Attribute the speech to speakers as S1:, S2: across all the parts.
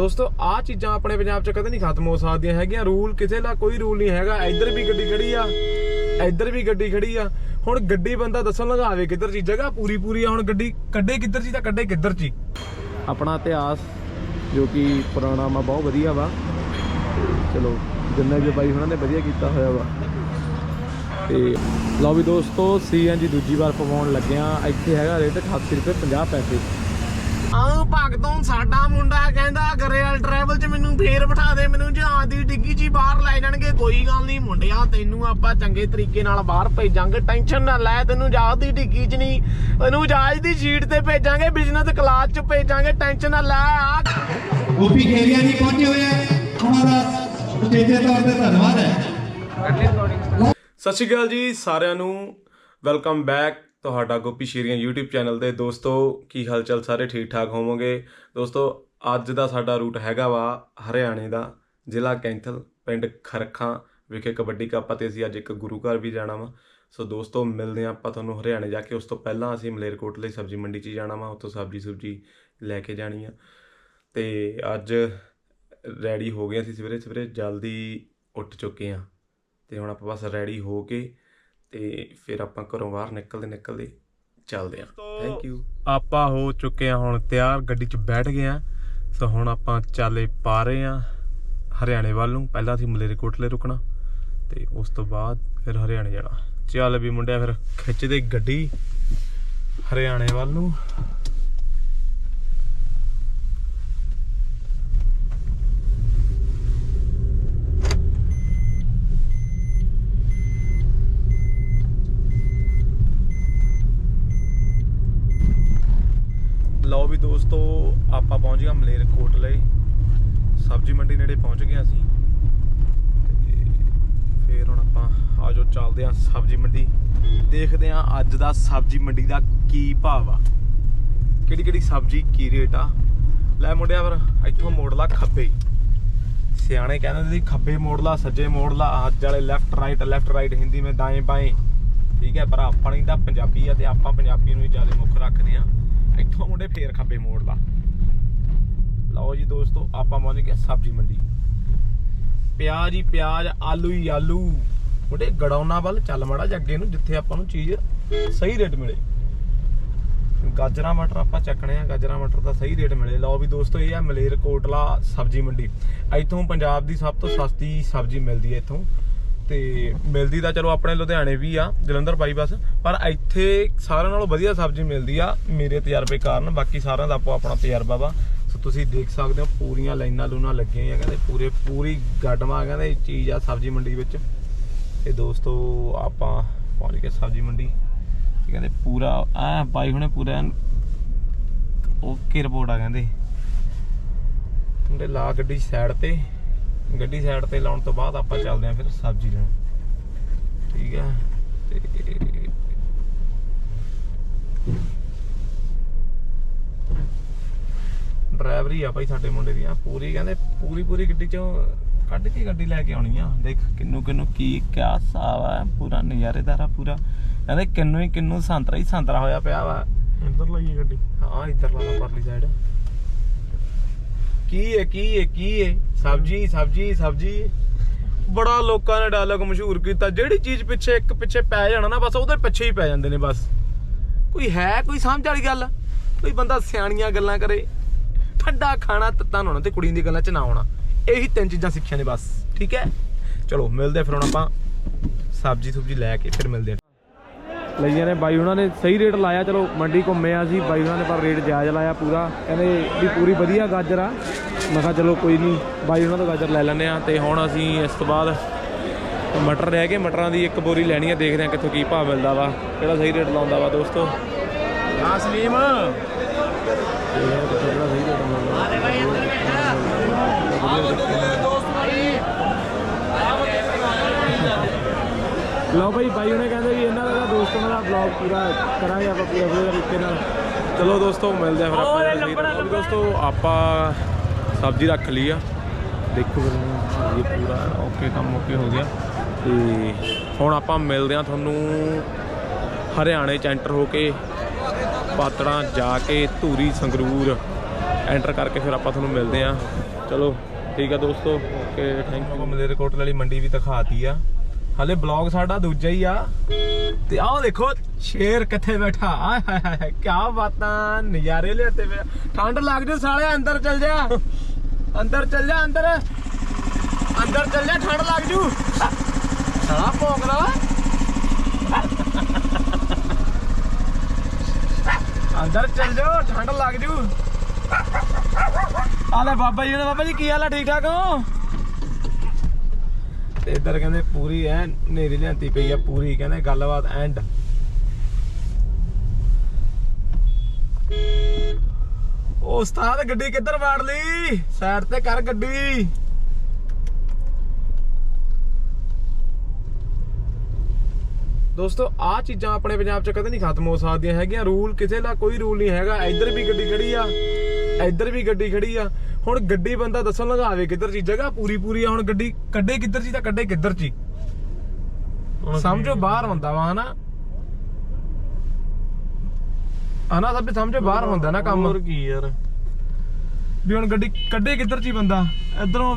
S1: ਦੋਸਤੋ ਆ ਚੀਜ਼ਾਂ ਆਪਣੇ ਪੰਜਾਬ 'ਚ ਕਦੇ ਨਹੀਂ ਖਤਮ ਹੋ ਸਕਦੀਆਂ ਹੈਗੀਆਂ। ਰੂਲ ਕਿਸੇ ਦਾ ਕੋਈ ਰੂਲ ਨਹੀਂ ਹੈਗਾ। ਇੱਧਰ ਵੀ ਗੱਡੀ ਖੜੀ ਆ, ਇੱਧਰ ਵੀ ਗੱਡੀ ਖੜੀ ਆ। ਹੁਣ ਗੱਡੀ ਬੰਦਾ ਦੱਸਣ ਲਗਾਵੇ ਕਿੱਧਰ ਚੀ ਜਗ੍ਹਾ ਪੂਰੀ ਪੂਰੀ ਆ, ਹੁਣ ਗੱਡੀ ਕੱਢੇ ਕਿੱਧਰ ਚੀ ਤਾਂ ਕੱਢੇ ਕਿੱਧਰ ਚੀ ਆਪਣਾ ਇਤਿਹਾਸ, ਜੋ ਕਿ ਪੁਰਾਣਾ ਮਾ ਬਹੁਤ ਵਧੀਆ ਵਾ। ਚਲੋ, ਜਿੰਨਾ ਵੀ ਬਾਈ ਉਹਨਾਂ ਨੇ ਵਧੀਆ ਕੀਤਾ ਹੋਇਆ ਵਾ। ਤੇ ਲਓ ਵੀ ਦੋਸਤੋ ਸੀਐਨਜੀ ਦੂਜੀ ਵਾਰ ਪਵਾਉਣ ਲੱਗਿਆ। ਇੱਥੇ ਹੈਗਾ ਰੇਟ 88 ਰੁਪਏ 50 ਪੈਸੇ। ਆਹ ਭਗਤੋਂ ਸਾਡਾ ਮੁੰਡਾ ਕਹਿੰਦਾ ਗਰੇਲ ਟਰੈਵਲ 'ਚ ਮੈਨੂੰ ਫੇਰ ਬਿਠਾ ਦੇ ਮੈਨੂੰ ਜਹਾਜ਼ ਦੀ ਡਿੱਗੀ 'ਚ ਬਾਹਰ ਲੈ ਜਾਣਗੇ। ਕੋਈ ਗੱਲ ਨਹੀਂ ਮੁੰਡਿਆ ਤੈਨੂੰ ਆਪਾਂ ਚੰਗੇ ਤਰੀਕੇ ਨਾਲ ਬਾਹਰ ਭੇਜਾਂਗੇ। ਟੈਨਸ਼ਨ ਨਾ ਲੈ ਤੈਨੂੰ ਜਹਾਜ਼ ਦੀ ਡਿੱਗੀ 'ਚ ਨਹੀਂ ਤੈਨੂੰ ਜਹਾਜ਼ ਦੀ ਸੀਟ ਤੇ ਭੇਜਾਂਗੇ ਬਿਜ਼ਨਸ ਕਲਾਸ 'ਚ ਭੇਜਾਂਗੇ। ਟੈਨਸ਼ਨ ਨਾ ਲੈ ਆ
S2: ਗੋਪੀ ਖੇਰੀਆ ਜੀ ਪਹੁੰਚੇ ਹੋਏ ਆ। ਉਹਨਾਂ ਦਾ ਉਚੇਚੇ ਤੌਰ ਤੇ ਧੰਨਵਾਦ ਹੈ।
S1: ਸਤਿ ਸ਼੍ਰੀ ਅਕਾਲ ਜੀ ਸਾਰਿਆਂ ਨੂੰ। ਵੈਲਕਮ ਬੈਕ ਤੁਹਾਡਾ ਗੋਪੀ ਸ਼ੇਰੀਆਂ YouTube ਚੈਨਲ ਤੇ। ਦੋਸਤੋ, ਕੀ ਹਾਲ ਚਾਲ ਸਾਰੇ ਠੀਕ ਠਾਕ ਹੋਵੋਗੇ? ਦੋਸਤੋ, ਅੱਜ ਦਾ ਸਾਡਾ ਰੂਟ ਹੈਗਾ ਵਾ ਹਰਿਆਣੇ ਦਾ ਜ਼ਿਲ੍ਹਾ ਕੈਂਥਲ, ਪਿੰਡ ਖਰਖਾਂ ਵਿਖੇ ਕਬੱਡੀ ਕੱਪ ਅਤੇ ਅਸੀਂ ਅੱਜ ਇੱਕ ਗੁਰੂ ਘਰ ਵੀ ਜਾਣਾ ਵਾ। ਸੋ ਦੋਸਤੋ, ਮਿਲਦੇ ਹਾਂ ਆਪਾਂ ਤੁਹਾਨੂੰ ਹਰਿਆਣੇ ਜਾ ਕੇ। ਉਸ ਤੋਂ ਪਹਿਲਾਂ ਅਸੀਂ ਮਲੇਰਕੋਟਲੇ ਸਬਜ਼ੀ ਮੰਡੀ 'ਚ ਜਾਣਾ ਵਾ। ਉੱਥੋਂ ਸਬਜ਼ੀ ਸੁਬਜੀ ਲੈ ਕੇ ਜਾਣੀ ਆ। ਤੇ ਅੱਜ ਰੈਡੀ ਹੋ ਗਏ ਅਸੀਂ। ਸਵੇਰੇ ਸਵੇਰੇ ਜਲਦੀ ਉੱਠ ਚੁੱਕੇ ਆ ਤੇ ਹੁਣ ਆਪਾਂ ਬਸ ਰੈਡੀ ਹੋ ਕੇ ਤੇ ਫਿਰ ਆਪਾਂ ਘਰੋਂ ਬਾਹਰ ਨਿਕਲਦੇ ਨਿਕਲਦੇ ਚੱਲਦੇ ਆਂ ਥੈਂਕ ਯੂ ਆਪਾਂ ਹੋ ਚੁੱਕੇ ਆ ਹੁਣ ਤਿਆਰ ਗੱਡੀ 'ਚ ਬੈਠ ਗਏ ਆ ਸੋ ਹੁਣ ਆਪਾਂ ਚਾਲੇ ਪਾ ਰਹੇ ਆ ਹਰਿਆਣੇ ਵੱਲ ਨੂੰ। ਪਹਿਲਾਂ ਅਸੀਂ ਮਲੇਰਕੋਟਲੇ ਰੁਕਣਾ ਤੇ ਉਸ ਤੋਂ ਬਾਅਦ ਫਿਰ ਹਰਿਆਣੇ ਜਾਣਾ। ਚੱਲ ਵੀ ਮੁੰਡਿਆ ਫਿਰ ਖਿੱਚਦੇ ਗੱਡੀ ਹਰਿਆਣੇ ਵੱਲ ਨੂੰ ਲਓ ਵੀ ਦੋਸਤੋ ਆਪਾਂ ਪਹੁੰਚ ਮਲੇਰਕੋਟਲੇ ਸਬਜ਼ੀ ਮੰਡੀ ਨੇੜੇ ਪਹੁੰਚ ਗਏ ਅਸੀਂ। ਤੇ ਫੇਰ ਹੁਣ ਆਪਾਂ ਆਜੋ ਚੱਲਦੇ ਆਂ ਸਬਜ਼ੀ ਮੰਡੀ। ਦੇਖਦੇ ਆਂ ਅੱਜ ਦਾ ਸਬਜ਼ੀ ਮੰਡੀ ਦਾ ਕੀ ਭਾਵ ਆ ਕਿਹੜੀ ਕਿਹੜੀ ਸਬਜ਼ੀ, ਕੀ ਰੇਟ ਆ। ਲੈ ਮੁੰਡਿਆ ਫਿਰ, ਇੱਥੋਂ ਮੋੜ ਲਾ ਖੱਬੇ ਸਿਆਣੇ ਕਹਿੰਦੇ ਸੀ ਖੱਬੇ ਮੋੜ ਲਾ ਸੱਜੇ ਮੋੜ ਲਾ ਅੱਜ ਵਾਲੇ left right left right Hindi ਵਿੱਚ ਦਾएं ਬਾएं ਠੀਕ ਹੈ, ਪਰ ਆਪਣੀ ਤਾਂ ਪੰਜਾਬੀ ਆ ਤੇ ਆਪਾਂ ਪੰਜਾਬੀ ਨੂੰ ਹੀ ਜ਼ਿਆਦਾ ਮੁੱਖ ਰੱਖਦੇ ਆ ਇੱਥੋਂ ਮੁੰਡੇ ਫੇਰ ਖੱਬੇ ਮੋੜ ਲਾ ਲਓ ਜੀ ਦੋਸਤੋ, ਆਪਾਂ ਪਹੁੰਚ ਗਏ ਸਬਜ਼ੀ ਮੰਡੀ। ਪਿਆਜ਼ ਹੀ ਪਿਆਜ਼, ਆਲੂ ਹੀ ਆਲੂ। ਮੁੰਡੇ ਗੜਾਉਣਾ ਵੱਲ ਚੱਲ ਮਾੜਾ ਜੇ ਅੱਗੇ ਨੂੰ, ਜਿੱਥੇ ਆਪਾਂ ਨੂੰ ਚੀਜ਼ ਸਹੀ ਰੇਟ ਮਿਲੇ। ਗਾਜਰਾਂ ਮਟਰ ਆਪਾਂ ਚੱਕਣੇ ਆ, ਗਾਜਰਾਂ ਮਟਰ ਦਾ ਸਹੀ ਰੇਟ ਮਿਲੇ। ਲਓ ਵੀ ਦੋਸਤੋ, ਇਹ ਆ ਮਲੇਰਕੋਟਲਾ ਸਬਜ਼ੀ ਮੰਡੀ। ਇੱਥੋਂ ਪੰਜਾਬ ਦੀ ਸਭ ਤੋਂ ਸਸਤੀ ਸਬਜ਼ੀ ਮਿਲਦੀ ਹੈ ਇੱਥੋਂ। ਤੇ ਮਿਲਦੀ ਤਾਂ ਚਲੋ ਆਪਣੇ ਲੁਧਿਆਣੇ ਵੀ ਆ, ਜਲੰਧਰ ਬਾਈਪਾਸ ਪਰ ਇੱਥੇ ਸਾਰਿਆਂ ਨਾਲੋਂ ਵਧੀਆ ਸਬਜ਼ੀ ਮਿਲਦੀ ਆ ਮੇਰੇ ਤਜਰਬੇ ਕਾਰਨ। ਬਾਕੀ ਸਾਰਿਆਂ ਦਾ ਆਪੋ ਆਪਣਾ ਤਜਰਬਾ ਵਾ। ਤੁਸੀਂ ਦੇਖ ਸਕਦੇ ਹੋ ਪੂਰੀਆਂ ਲਾਈਨਾਂ ਲੂਨਾਂ ਲੱਗੀਆਂ ਆ ਕਹਿੰਦੇ ਪੂਰੇ, ਪੂਰੀ ਗੱਡਵਾ ਕਹਿੰਦੇ ਇਹ ਚੀਜ਼ ਆ ਸਬਜ਼ੀ ਮੰਡੀ ਵਿੱਚ। ਤੇ ਦੋਸਤੋ, ਆਪਾਂ ਪਹੁੰਚ ਗਏ ਸਬਜ਼ੀ ਮੰਡੀ। ਇਹ ਕਹਿੰਦੇ ਪੂਰਾ ਆ ਬਾਈ ਹੁਣੇ ਪੂਰਾ ਐਨ ਓਕੇ ਰਿਪੋਰਟ ਆ ਕਹਿੰਦੇ। ਮੁੰਡੇ ਲਾ ਗੱਡੀ ਸਾਈਡ ਤੇ, ਗੱਡੀ ਸਾਈਡ ਤੇ ਲਾਉਣ ਤੋਂ ਬਾਅਦ ਆਪਾਂ ਚੱਲਦੇ ਆਂ ਫਿਰ ਸਬਜ਼ੀ ਲੈਣ। ਠੀਕ ਹੈ, ਤੇ ਡਰਾਈਵਰੀ ਆ ਭਾਈ ਸਾਡੇ ਮੁੰਡੇ ਦੀ ਆ ਪੂਰੀ ਕਹਿੰਦੇ ਪੂਰੀ ਪੂਰੀ ਗੱਡੀ ਚੋਂ ਕੱਢ ਕੇ ਗੱਡੀ ਲੈ ਕੇ ਆਉਣੀ ਆ। ਦੇਖ ਕਿੰਨੂ ਕਿੰਨੂ ਕੀ ਕਿਆ ਹਿਸਾਬ ਆ ਪੂਰਾ ਨਜ਼ਾਰੇਦਾਰ ਆ ਪੂਰਾ। ਕਹਿੰਦੇ ਕਿੰਨੂ ਹੀ ਕਿੰਨੂ ਸੰਤਰਾ ਹੀ ਸੰਤਰਾ ਹੋਇਆ ਪਿਆ ਵਾ। ਇੱਧਰ ਲਾਈਏ ਗੱਡੀ। ਹਾਂ ਇੱਧਰ ਲਾ ਲਾ ਪਰਲੀ ਸਾਈਡ ਕੀ ਹੈ ਕੀ ਹੈ ਕੀ ਹੈ ਸਬਜੀ ਸਬਜੀ ਸਬਜੀ। ਬੜਾ ਲੋਕਾਂ ਨੇ ਡਾਇਲੌਗ ਮਸ਼ਹੂਰ ਕੀਤਾ। ਜਿਹੜੀ ਚੀਜ਼ ਪਿੱਛੇ ਇੱਕ ਪਿੱਛੇ ਪੈ ਜਾਣਾ ਨਾ ਬਸ ਉਹਦੇ ਪਿੱਛੇ ਹੀ ਪੈ ਜਾਂਦੇ ਨੇ ਬਸ। ਕੋਈ ਹੈ ਕੋਈ ਸਮਝ ਵਾਲੀ ਗੱਲ? ਕੋਈ ਬੰਦਾ ਸਿਆਣੀਆਂ ਗੱਲਾਂ ਕਰੇ। ਠੰਡਾ ਖਾਣਾ ਤੱਤਾ ਨਹਾਉਣਾ ਤੇ ਕੁੜੀਆਂ ਦੀ ਗੱਲਾਂ ਚ ਨਾ ਆਉਣਾ। ਇਹੀ ਤਿੰਨ ਚੀਜ਼ਾਂ ਸਿੱਖੀਆਂ ਨੇ ਬਸ ਠੀਕ ਹੈ? ਚਲੋ ਮਿਲਦੇ ਫਿਰ ਹੁਣ ਆਪਾਂ ਸਬਜੀ ਸੁਬਜੀ ਲੈ ਕੇ ਫਿਰ ਮਿਲਦੇ ਲਈਆਂ ਨੇ ਬਾਈ ਉਹਨਾਂ ਨੇ ਸਹੀ ਰੇਟ ਲਾਇਆ ਚਲੋ ਮੰਡੀ ਘੁੰਮੇ ਆ ਸੀ ਬਾਈ ਉਹਨਾਂ ਨੇ ਪਰ ਰੇਟ ਜਾਇਜ਼ ਲਾਇਆ ਪੂਰਾ। ਕਹਿੰਦੇ ਵੀ ਪੂਰੀ ਵਧੀਆ ਗਾਜਰ ਆ। ਮੈਂ ਕਿਹਾ ਚਲੋ ਕੋਈ ਨਹੀਂ ਬਾਈ ਉਹਨਾਂ ਤੋਂ ਗਾਜਰ ਲੈ ਲੈਂਦੇ ਆ ਤੇ ਹੁਣ ਅਸੀਂ ਇਸ ਤੋਂ ਬਾਅਦ ਮਟਰ ਰਹਿ ਗਏ ਮਟਰਾਂ ਦੀ ਇੱਕ ਬੋਰੀ ਲੈਣੀ ਆ ਦੇਖਦੇ ਆ ਕਿੱਥੋਂ ਕੀ ਭਾਅ ਮਿਲਦਾ ਵਾ ਕਿਹੜਾ ਸਹੀ ਰੇਟ ਲਾਉਂਦਾ ਵਾ ਦੋਸਤੋ। ਹਾਂ ਸਲੀਮ। ਲਓ ਭਾਈ ਬਾਈ ਉਹਨੇ ਕਹਿੰਦੇ ਵੀ ਇਹਨਾਂ ਦਾ ਦੋਸਤਾਂ ਦਾ ਵਲੌਗ ਪੂਰਾ ਕਰਾਂਗੇ ਆਪਾਂ ਪੂਰਾ ਪੂਰੇ ਤਰੀਕੇ ਨਾਲ। ਚਲੋ ਦੋਸਤੋ ਮਿਲਦੇ ਆ ਫਿਰ ਆਪਾਂ ਦੋਸਤੋ ਆਪਾਂ ਸਬਜ਼ੀ ਰੱਖ ਲਈ ਆ। ਦੇਖੋ ਫਿਰ ਇਹ ਪੂਰਾ ਓਕੇ ਕੰਮ ਓਕੇ ਹੋ ਗਿਆ। ਤੇ ਹੁਣ ਆਪਾਂ ਮਿਲਦੇ ਆ ਤੁਹਾਨੂੰ ਹਰਿਆਣੇ ਚ ਐਂਟਰ ਹੋ ਕੇ ਪਾਤੜਾਂ ਜਾ ਕੇ ਧੂਰੀ ਸੰਗਰੂਰ। ਐਂਟਰ ਕਰਕੇ ਫਿਰ ਆਪਾਂ ਤੁਹਾਨੂੰ ਮਿਲਦੇ ਆ ਚਲੋ, ਠੀਕ ਆ ਦੋਸਤੋ, ਓਕੇ ਥੈਂਕ ਯੂ ਮਲੇਰਕੋਟਲੇ ਵਾਲੀ ਮੰਡੀ ਵੀ ਦਿਖਾਤੀ ਆ। ਹਲੇ ਬਲੌਗ ਸਾਡਾ ਦੂਜਾ ਹੀ ਆ। ਤੇ ਆਹ ਦੇਖੋ, ਸ਼ੇਰ ਕਿੱਥੇ ਬੈਠਾ? ਆਏ ਹਾਏ ਹਾਏ ਕੀ ਬਾਤਾਂ, ਨਜ਼ਾਰੇ ਲੈਤੇ ਵੇ। ਠੰਡ ਲੱਗ ਜੂ ਸਾਲੇ ਅੰਦਰ ਚਲ ਜਾ। ਅੰਦਰ ਚੱਲ ਜਾ, ਅੰਦਰ। ਅੰਦਰ ਚੱਲ ਜਾ, ਠੰਡ ਲੱਗ ਜੂ। ਸਾਲਾ ਭੌਂਕਦਾ ਅੰਦਰ ਚੱਲ ਜਾਓ ਠੰਡ ਲੱਗ ਜੂ। ਆ ਬਾਬਾ ਜੀ ਨੇ ਬਾਬਾ ਜੀ, ਕੀ ਹਾਲ ਆ? ਠੀਕ ਠਾਕ ਹੋ? ਤੇ ਇੱਧਰ ਕਹਿੰਦੇ ਪੂਰੀ ਐ ਨੇਰੀ ਲਿਆਂਤੀ ਪਈ ਆ, ਪੂਰੀ ਕਹਿੰਦੇ ਗੱਲਬਾਤ ਐਂਡ। ਉਹ ਉਸਤਾਦ, ਗੱਡੀ ਕਿੱਧਰ ਵਾੜ ਲਈ? ਸਾਈਡ ਤੇ ਕਰ ਗੱਡੀ। ਦੋਸਤੋ ਆ ਚੀਜ਼ਾਂ ਆਪਣੇ ਪੰਜਾਬ 'ਚ ਕਦੇ ਨਹੀਂ ਖਤਮ ਹੋ ਸਕਦੀਆਂ ਹੈਗੀਆਂ। ਰੂਲ ਕਿਸੇ ਦਾ ਕੋਈ ਰੂਲ ਨਹੀਂ ਹੈਗਾ। ਇੱਧਰ ਵੀ ਗੱਡੀ ਖੜੀ ਆ। ਇੱਧਰ ਵੀ ਗੱਡੀ ਖੜੀ ਆ। ਹੁਣ ਗੱਡੀ ਬੰਦਾ ਦੱਸਣ ਲਗਾਵੇ ਕਿੱਧਰ ਚੀ ਜਗ੍ਹਾ ਪੂਰੀ ਪੂਰੀ ਆ ਹੁਣ ਗੱਡੀ ਕੱਢੇ ਕਿੱਧਰ ਚੀ ਤਾਂ ਕੱਢੇ ਕਿੱਧਰ ਚੀ ਸਮਝੋ ਬਾਹਰ ਹੁੰਦਾ ਵਾ ਹਨਾ? ਹਨਾ ਸਭ ਸਮਝੋ ਬਾਹਰ ਹੁੰਦਾ ਨਾ ਕੰਮ।
S3: ਹੋਰ ਕੀ ਯਾਰ।
S1: ਵੀ ਹੁਣ ਗੱਡੀ ਕੱਢੇ ਕਿੱਧਰ ਚੀ ਬੰਦਾ? ਇਧਰੋਂ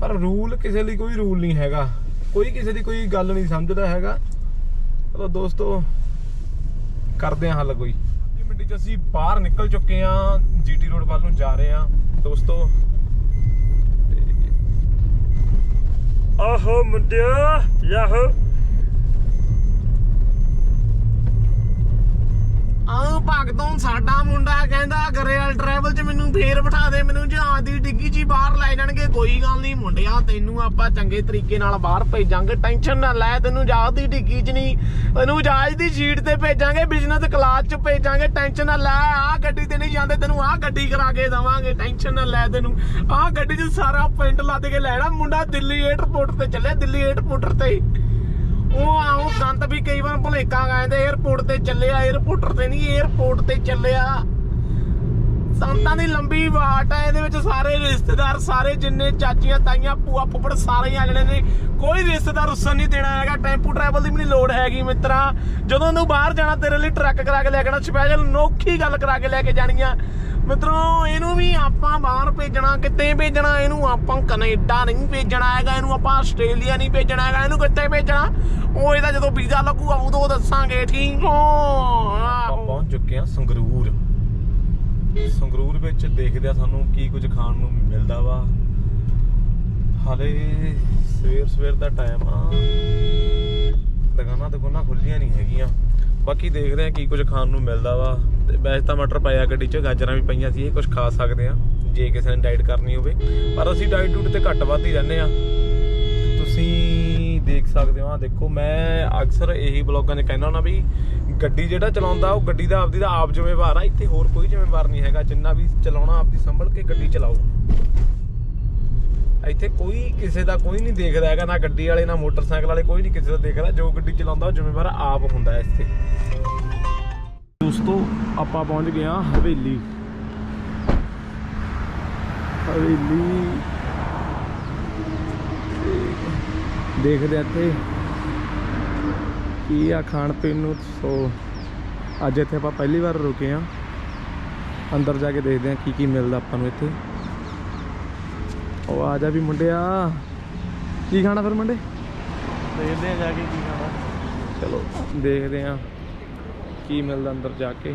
S1: ਪਰ ਰੂਲ ਕਿਸੇ ਲਈ ਕੋਈ ਰੂਲ ਨਹੀਂ ਹੈਗਾ। ਕੋਈ ਕਿਸੇ ਦੀ ਕੋਈ ਗੱਲ ਨਹੀਂ ਸਮਝਦਾ ਹੈਗਾ। ਚਲੋ ਦੋਸਤੋ, ਕਰਦੇ ਹਾਂ ਹੱਲ ਕੋਈ। ਜੀ ਮੰਡੀ ਚ ਅਸੀਂ ਬਾਹਰ ਨਿਕਲ ਚੁੱਕੇ ਆ ਜੀਟੀ ਰੋਡ ਵੱਲ ਨੂੰ ਜਾ ਰਹੇ ਆ ਦੋਸਤੋ
S3: ਆਹੋ ਮੁੰਡਿਆ ਯਾਹੋ।
S1: ਆਹ ਭਗਤੋਂ ਸਾਡਾ ਮੁੰਡਾ ਕਹਿੰਦਾ ਗਰੇਲ ਟਰੈਵਲ 'ਚ ਮੈਨੂੰ ਫੇਰ ਬਿਠਾ ਦੇ, ਮੈਨੂੰ ਜਹਾਜ਼ ਦੀ ਡਿੱਗੀ 'ਚ ਬਾਹਰ ਲੈ ਜਾਣਗੇ। ਕੋਈ ਗੱਲ ਨਹੀਂ ਮੁੰਡਿਆ, ਤੈਨੂੰ ਆਪਾਂ ਚੰਗੇ ਤਰੀਕੇ ਨਾਲ ਬਾਹਰ ਭੇਜਾਂਗੇ। ਟੈਨਸ਼ਨ ਨਾ ਲੈ, ਤੈਨੂੰ ਜਹਾਜ਼ ਦੀ ਡਿੱਗੀ 'ਚ ਨਹੀਂ, ਤੈਨੂੰ ਜਹਾਜ਼ ਦੀ ਸੀਟ ਤੇ ਭੇਜਾਂਗੇ ਬਿਜ਼ਨਸ ਕਲਾਸ 'ਚ ਭੇਜਾਂਗੇ। ਟੈਨਸ਼ਨ ਨਾ ਲੈ, ਆਹ ਗੱਡੀ ਤੇ ਨਹੀਂ ਜਾਂਦੇ, ਤੈਨੂੰ ਆਹ ਗੱਡੀ ਕਰਾ ਕੇ ਦਵਾਂਗੇ। ਟੈਨਸ਼ਨ ਨਾ ਲੈ ਤੈਨੂੰ, ਆਹ ਗੱਡੀ 'ਚ ਸਾਰਾ ਪਿੰਡ ਲੱਦ ਕੇ ਲੈਣਾ। ਮੁੰਡਾ ਦਿੱਲੀ 에ਅਰਪੋਰਟ ਤੇ ਚੱਲਿਆ, ਦਿੱਲੀ 에ਅਰਪੋਰਟ ਤੇ। ਉਹ ਆਉਂ ਸੰਤ ਵੀ ਕਈ ਵਾਰ ਭੁਲੇਖਾ ਕਹਿੰਦੇ 에어ਪੋਰਟ ਤੇ ਚੱਲਿਆ 에어ਪੋਰਟ ਤੇ ਨਹੀਂ 에어ਪੋਰਟ ਤੇ ਚੱਲਿਆ। ਸੰਤਾਂ ਦੀ ਲੰਬੀ ਬਾਟ ਹੈ ਇਹਦੇ ਵਿੱਚ ਸਾਰੇ ਰਿਸ਼ਤੇਦਾਰ, ਸਾਰੇ ਜਿੰਨੇ ਚਾਚੀਆਂ, ਤਾਈਆਂ ਪੂਆ ਫੁੱਫੜ, ਸਾਰੇ ਆ ਜਣੇ ਨੇ, ਕੋਈ ਰਿਸ਼ਤੇਦਾਰ ਰੁੱਸਣ ਨਹੀਂ ਦੇਣਾ ਹੈਗਾ, ਟੈਂਪੂ ਟਰੈਵਲ ਦੀ ਵੀ ਨਹੀਂ ਲੋੜ ਹੈਗੀ ਮਿੱਤਰਾ। ਜਦੋਂ ਨੂੰ ਬਾਹਰ ਜਾਣਾ, ਤੇਰੇ ਲਈ ਟਰੱਕ ਕਰਾ ਕੇ ਲੈ ਕੇ ਜਾਣਾ ਸਪੈਸ਼ਲ ਨੋਖੀ ਗੱਲ ਕਰਾ ਕੇ ਲੈ ਕੇ ਜਾਣੀਆਂ ਮਿੱਤਰੋ, ਇਹਨੂੰ ਵੀ ਆਪਾਂ ਬਾਹਰ ਭੇਜਣਾ, ਕਿੱਥੇ ਭੇਜਣਾ, ਇਹਨੂੰ ਆਪਾਂ ਕੈਨੇਡਾ ਨਹੀਂ ਭੇਜਣਾ ਹੈਗਾ, ਇਹਨੂੰ ਆਪਾਂ ਆਸਟ੍ਰੇਲੀਆ ਨਹੀਂ ਭੇਜਣਾ ਹੈਗਾ, ਇਹਨੂੰ ਕਿੱਥੇ ਭੇਜਣਾ? ਉਹ ਇਹਦਾ ਜਦੋਂ ਵੀਜ਼ਾ ਲੱਗੂਗਾ, ਉਦੋਂ ਦੱਸਾਂਗੇ, ਠੀਕ ਹੋ? ਪਹੁੰਚ ਚੁੱਕੇ ਆ ਸੰਗਰੂਰ। ਸੰਗਰੂਰ ਵਿੱਚ ਦੇਖਦੇ ਆ ਸਾਨੂੰ ਕੀ ਕੁਝ ਖਾਣ ਨੂੰ ਮਿਲਦਾ ਵਾ। ਹਾਲੇ ਸਵੇਰ ਸਵੇਰ ਦਾ ਟਾਈਮ ਆ। ਦੁਕਾਨਾਂ ਦੁਕਾਨਾਂ ਖੁੱਲੀਆਂ ਨਹੀਂ ਹੈਗੀਆਂ। ਬਾਕੀ ਦੇਖਦੇ ਆ ਕੀ ਕੁਝ ਖਾਣ ਨੂੰ ਮਿਲਦਾ ਵਾ। ਤੇ ਵੈਸੇ ਤਾਂ ਮਟਰ ਪਾਇਆ ਗੱਡੀ 'ਚ, ਗਾਜਰਾਂ ਵੀ ਪਈਆਂ ਸੀ, ਇਹ ਕੁਝ ਖਾ ਸਕਦੇ ਆ ਜੇ ਕਿਸੇ ਨੇ ਡਾਈਟ ਕਰਨੀ ਹੋਵੇ। ਪਰ ਅਸੀਂ ਡਾਈਟ ਡੂਟ ਤੇ ਘੱਟ ਵੱਧ ਹੀ ਰਹਿੰਦੇ ਆ ਤੁਸੀਂ ਦੇਖ ਸਕਦੇ ਹੋ ਆ ਦੇਖੋ, ਮੈਂ ਅਕਸਰ ਇਹੀ ਬਲੌਗਾਂ 'ਚ ਕਹਿੰਦਾ ਹੁੰਦਾ ਵੀ ਗੱਡੀ ਜਿਹੜਾ ਚਲਾਉਂਦਾ, ਉਹ ਗੱਡੀ ਦਾ ਆਪਦੀ ਦਾ ਆਪ ਜ਼ਿੰਮੇਵਾਰ ਆ, ਇੱਥੇ ਹੋਰ ਕੋਈ ਜ਼ਿੰਮੇਵਾਰ ਨਹੀਂ ਹੈਗਾ। ਜਿੰਨਾ ਵੀ ਚਲਾਉਣਾ, ਆਪਦੀ ਸੰਭਲ ਕੇ ਗੱਡੀ ਚਲਾਓ। ਇੱਥੇ ਕੋਈ ਕਿਸੇ ਦਾ ਕੋਈ ਨਹੀਂ ਦੇਖਦਾ ਹੈਗਾ, ਨਾ ਗੱਡੀ ਵਾਲੇ, ਨਾ ਮੋਟਰਸਾਈਕਲ ਵਾਲੇ, ਕੋਈ ਨਹੀਂ ਕਿਸੇ ਦਾ ਦੇਖਦਾ। ਜੋ ਗੱਡੀ ਚਲਾਉਂਦਾ, ਉਹ ਜ਼ਿੰਮੇਵਾਰ ਆਪ ਹੁੰਦਾ ਇੱਥੇ। ਦੋਸਤੋ, ਆਪਾਂ ਪਹੁੰਚ ਗਏ ਆ ਹਵੇਲੀ। ਹਵੇਲੀ। ਦੇਖਦੇ ਆ ਇੱਥੇ ਕੀ ਆ ਖਾਣ ਪੀਣ ਨੂੰ। ਸੋ, ਅੱਜ ਇੱਥੇ ਆਪਾਂ ਪਹਿਲੀ ਵਾਰ ਰੁਕੇ ਆ ਅੰਦਰ ਜਾ ਕੇ ਦੇਖਦੇ ਆ ਕੀ ਕੀ ਮਿਲਦਾ ਆਪਾਂ ਨੂੰ ਇੱਥੇ। ਉਹ ਆ ਜਾ ਵੀ ਮੁੰਡਿਆ। ਕੀ ਖਾਣਾ ਫਿਰ ਮੁੰਡੇ?
S3: ਦੇਖਦੇ ਆ ਜਾ ਕੇ ਕੀ ਖਾਣਾ।
S1: ਚਲੋ ਦੇਖਦੇ ਆ ਕੀ ਮਿਲਦਾ ਅੰਦਰ ਜਾ ਕੇ।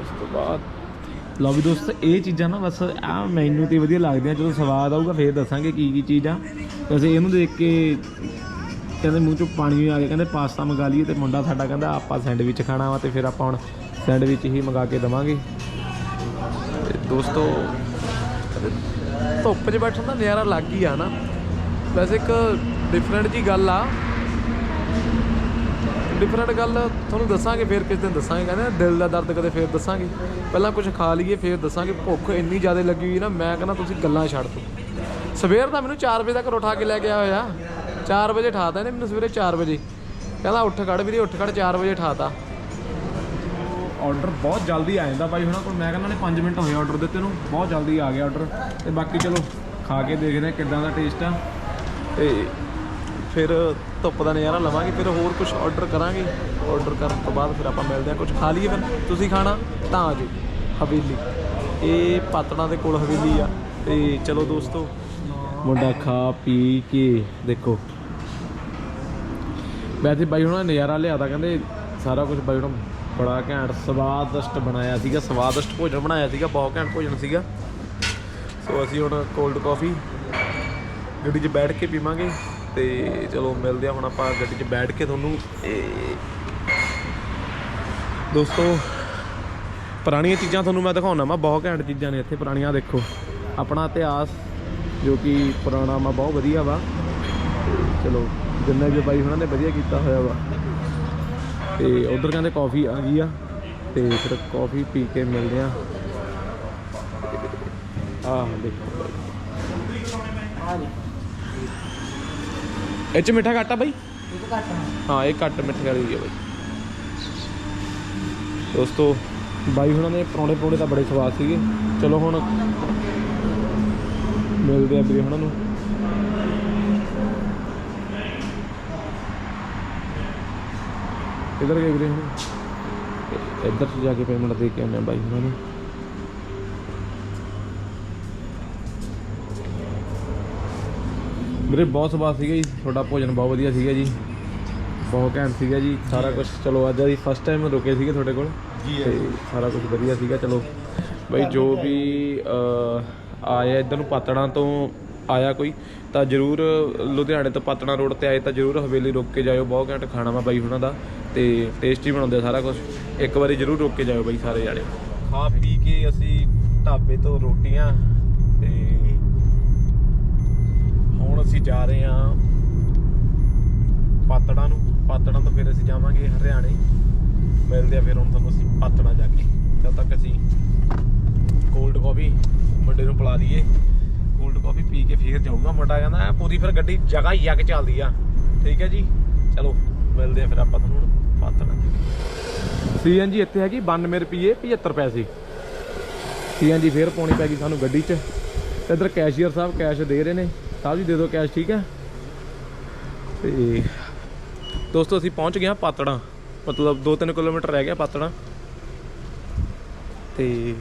S1: ਉਸ ਤੋਂ ਬਾਅਦ ਲਓ ਵੀ ਦੋਸਤ ਇਹ ਚੀਜ਼ਾਂ ਨਾ ਬਸ ਆ ਮੈਨੂ ਤੇ ਵਧੀਆ ਲੱਗਦੀਆਂ। ਜਦੋਂ ਸਵਾਦ ਆਊਗਾ ਫੇਰ ਦੱਸਾਂਗੇ ਕੀ ਕੀ ਚੀਜ਼। ਆ ਵੈਸੇ ਇਹਨੂੰ ਦੇਖ ਕੇ ਕਹਿੰਦੇ ਮੂੰਹ ਚੋਂ ਪਾਣੀ ਆ ਗਿਆ। ਕਹਿੰਦੇ ਪਾਸਤਾ ਮੰਗਾ ਲਈਏ ਤੇ ਮੁੰਡਾ ਸਾਡਾ ਕਹਿੰਦਾ ਆਪਾਂ ਸੈਂਡਵਿਚ ਖਾਣਾ ਵਾ ਤੇ ਫਿਰ ਆਪਾਂ ਹੁਣ ਸੈਂਡਵਿਚ ਹੀ ਮੰਗਾ ਕੇ ਦਵਾਂਗੇ। ਦੋਸਤੋ ਧੁੱਪ 'ਚ ਬੈਠਣ ਦਾ ਨਜ਼ਾਰਾ ਲੱਗ ਹੀ ਆ ਨਾ। ਵੈਸੇ ਇੱਕ ਡਿਫਰੈਂਟ ਜੀ ਗੱਲ ਆ। ਡਿਫਰੈਂਟ ਗੱਲ ਤੁਹਾਨੂੰ ਦੱਸਾਂਗੇ, ਫਿਰ ਕਿਸ ਦਿਨ ਦੱਸਾਂਗੇ। ਕਹਿੰਦੇ ਦਿਲ ਦਾ ਦਰਦ ਕਦੇ ਫਿਰ ਦੱਸਾਂਗੇ। ਪਹਿਲਾਂ ਕੁਝ ਖਾ ਲਈਏ, ਫਿਰ ਦੱਸਾਂਗੇ। ਭੁੱਖ ਇੰਨੀ ਜ਼ਿਆਦਾ ਲੱਗੀ ਹੋਈ ਨਾ, ਮੈਂ ਕਹਿੰਦਾ ਤੁਸੀਂ ਗੱਲਾਂ ਛੱਡ ਦਿਓ। ਸਵੇਰ ਦਾ ਮੈਨੂੰ 4 ਵਜੇ ਤੱਕ ਉਠਾ ਕੇ ਲੈ ਕੇ ਆਇਆ ਹੋਇਆ। 4 ਵਜੇ ਠਾਤਾ ਇਹਨੇ, ਮੈਨੂੰ ਸਵੇਰੇ 4 ਵਜੇ। ਕਹਿੰਦਾ ਉੱਠ ਖੜ ਵੀਰੇ, ਉੱਠ ਖੜ 4 ਵਜੇ ਠਾਤਾ। ਆਰਡਰ ਬਹੁਤ ਜਲਦੀ ਆ ਜਾਂਦਾ ਬਾਈ ਹੁਣਾਂ ਕੋਲ ਮੈਂ ਕਹਿੰਦਾ ਨੇ 5 ਮਿੰਟ ਹੋਏ ਆਰਡਰ ਦਿੱਤੇ ਨੂੰ, ਬਹੁਤ ਜਲਦੀ ਆ ਗਿਆ ਆਰਡਰ ਤੇ ਬਾਕੀ ਚਲੋ, ਖਾ ਕੇ ਦੇਖਦੇ ਹਾਂ ਕਿੱਦਾਂ ਦਾ ਟੇਸਟ ਆ। ਤੇ ਫਿਰ ਧੁੱਪ ਦਾ ਨਜ਼ਾਰਾ ਲਵਾਂਗੇ, ਫਿਰ ਹੋਰ ਕੁਝ ਆਰਡਰ ਕਰਾਂਗੇ। ਆਰਡਰ ਕਰਨ ਤੋਂ ਬਾਅਦ ਫਿਰ ਆਪਾਂ ਮਿਲਦੇ ਹਾਂ ਕੁਝ ਖਾ ਲਈਏ ਫਿਰ। ਤੁਸੀਂ ਖਾਣਾ? ਤਾਂ ਆ ਜਾਓ। ਹਵੇਲੀ। ਇਹ ਪਾਤੜਾਂ ਦੇ ਕੋਲ ਹਵੇਲੀ ਆ। ਤੇ ਚਲੋ ਦੋਸਤੋ। ਮੁੰਡਾ ਖਾ ਪੀ ਕੇ ਦੇਖੋ। ਵੈਸੇ ਬਾਈ ਉਹਨਾਂ ਨੇ ਨਜ਼ਾਰਾ ਲਿਆਦਾ, ਕਹਿੰਦੇ ਸਾਰਾ ਕੁਝ ਬਾਈ ਹੁਣਾਂ ਬੜਾ ਘੈਂਟ ਸਵਾਦਿਸ਼ਟ ਬਣਾਇਆ ਸੀਗਾ, ਸਵਾਦਿਸ਼ਟ ਭੋਜਨ ਬਣਾਇਆ ਸੀਗਾ, ਬਹੁਤ ਘੈਂਟ ਭੋਜਨ ਸੀਗਾ। ਸੋ ਅਸੀਂ ਹੁਣ ਕੋਲਡ ਕਾਫੀ ਗੱਡੀ 'ਚ ਬੈਠ ਕੇ ਪੀਵਾਂਗੇ ਤੇ ਚਲੋ ਮਿਲਦੇ ਆ ਹੁਣ ਆਪਾਂ ਗੱਡੀ 'ਚ ਬੈਠ ਕੇ ਤੁਹਾਨੂੰ। ਇਹ ਦੋਸਤੋ, ਪੁਰਾਣੀਆਂ ਚੀਜ਼ਾਂ ਤੁਹਾਨੂੰ ਮੈਂ ਦਿਖਾਉਣਾ ਮੈਂ ਬਹੁਤ ਘੈਂਟ ਚੀਜ਼ਾਂ ਨੇ ਇੱਥੇ ਪੁਰਾਣੀਆਂ, ਦੇਖੋ। ਆਪਣਾ ਇਤਿਹਾਸ ਜੋ ਕਿ ਪੁਰਾਣਾ ਵਾ, ਬਹੁਤ ਵਧੀਆ ਵਾ। ਤੇ ਚਲੋ, ਜਿੰਨਾ ਵੀ ਬਾਈ ਉਹਨਾਂ ਨੇ ਵਧੀਆ ਕੀਤਾ ਹੋਇਆ ਵਾ। ਤੇ ਉਧਰ ਕਹਿੰਦੇ ਕਾਫੀ ਆ ਗਈ ਆ ਤੇ ਫਿਰ ਕਾਫੀ ਪੀ ਕੇ ਮਿਲਦੇ ਆ। ਆਹ ਦੇਖੋ। ਇਹ ਚ ਮਿੱਠਾ ਘੱਟ ਬਾਈ? ਹਾਂ ਇਹ ਘੱਟ ਮਿੱਠੇ ਵਾਲੀ ਹੈ ਬਾਈ। ਦੋਸਤੋ ਬਾਈ ਹੁਣਾਂ ਦੇ ਪਰੌਂਠੇ ਪਰੌਂਠੇ ਤਾਂ ਬੜੇ ਸਵਾਦ ਸੀਗੇ। ਚਲੋ ਹੁਣ ਮਿਲਦੇ ਆ ਵੀਰੇ ਹੁਣਾਂ ਨੂੰ। ਇਧਰ ਗਏ ਵੀਰੇ? ਇੱਧਰ ਜਾ ਕੇ ਪੇਮੈਂਟ ਦੇ ਕੇ ਆਉਂਦੇ ਆ ਬਾਈ ਹੁਣਾਂ ਨੂੰ। ਵੀਰੇ ਬਹੁਤ ਸਵਾਦ ਸੀਗਾ ਜੀ ਤੁਹਾਡਾ ਭੋਜਨ ਬਹੁਤ ਵਧੀਆ ਸੀਗਾ ਜੀ। ਬਹੁਤ ਘੈਂਟ ਸੀਗਾ ਜੀ ਸਾਰਾ ਕੁਝ ਚਲੋ ਅੱਜ ਅਸੀਂ ਫਸਟ ਟਾਈਮ ਰੁਕੇ ਸੀਗੇ ਤੁਹਾਡੇ ਕੋਲ।
S2: ਜੀ
S1: ਸਾਰਾ ਕੁਝ ਵਧੀਆ ਸੀਗਾ ਚਲੋ। ਬਈ ਜੋ ਵੀ ਆਇਆ ਇੱਧਰ ਨੂੰ ਪਾਤੜਾਂ ਤੋਂ ਆਇਆ ਕੋਈ ਤਾਂ ਜਰੂਰ ਲੁਧਿਆਣੇ ਤੋਂ ਪਾਤੜਾਂ ਰੋਡ ਤੇ ਆਏ ਤਾਂ ਜਰੂਰ ਹਵੇਲੀ ਰੁਕ ਕੇ ਜਾਇਓ ਬਹੁਤ ਘੈਂਟ ਖਾਣਾ ਵਾ ਬਾਈ ਹੁਣਾਂ ਦਾ। ਤੇ ਟੇਸਟੀ ਬਣਾਉਂਦੇ ਆ ਸਾਰਾ ਕੁਝ ਇੱਕ ਵਾਰੀ ਜਰੂਰ ਰੋਕ ਕੇ ਜਾਇਓ ਬਾਈ ਸਾਰੇ ਜਾਣੇ। ਖਾ ਪੀ ਕੇ ਅਸੀਂ ਢਾਬੇ ਤੋਂ ਰੋਟੀਆਂ ਤੇ ਹੁਣ ਅਸੀਂ ਜਾ ਰਹੇ ਹਾਂ ਪਾਤੜਾਂ ਨੂੰ। ਪਾਤੜਾਂ ਤੋਂ ਫਿਰ ਅਸੀਂ ਜਾਵਾਂਗੇ ਹਰਿਆਣੇ। ਮਿਲਦੇ ਆ ਫਿਰ ਹੁਣ ਤੁਹਾਨੂੰ ਅਸੀਂ ਪਾਤੜਾਂ ਜਾ ਕੇ। ਤਦ ਤੱਕ ਅਸੀਂ ਕੋਲਡ ਕਾਫੀ ਮੁੰਡੇ ਨੂੰ ਪਿਲਾ ਦਈਏ। ਕੋਲਡ ਕਾਫੀ ਪੀ ਕੇ ਫਿਰ ਜਾਊਗਾ ਮੁੰਡਾ। ਕਹਿੰਦਾ, ਐਂ ਪੂਰੀ ਫਿਰ ਗੱਡੀ ਜਗ੍ਹਾ ਹੀ ਆ ਕੇ ਚੱਲਦੀ ਆ। ਠੀਕ ਹੈ ਜੀ? ਚਲੋ, ਮਿਲਦੇ ਆ ਫਿਰ ਆਪਾਂ ਤੁਹਾਨੂੰ ਹੁਣ ਪਾਤੜਾਂ ਸੀਐਨਜੀ ਇੱਥੇ ਹੈਗੀ 92 ਰੁਪਏ 75 ਪੈਸੇ। ਸੀਐਨਜੀ ਫੇਰ ਪਾਉਣੀ ਪੈ ਗਈ ਸਾਨੂੰ ਗੱਡੀ 'ਚ। ਤੇ ਇੱਧਰ ਕੈਸ਼ੀਅਰ ਸਾਹਿਬ ਕੈਸ਼ ਦੇ ਰਹੇ ਨੇ। ਸਾਹਿਬ ਜੀ ਦੇ ਦਿਓ ਕੈਸ਼, ਠੀਕ ਹੈ? ਤੇ ਦੋਸਤੋ, ਅਸੀਂ ਪਹੁੰਚ ਗਏ ਹਾਂ ਪਾਤੜਾਂ। ਮਤਲਬ 2-3 ਕਿਲੋਮੀਟਰ ਰਹਿ ਗਿਆ ਪਾਤੜਾਂ। ਤੇ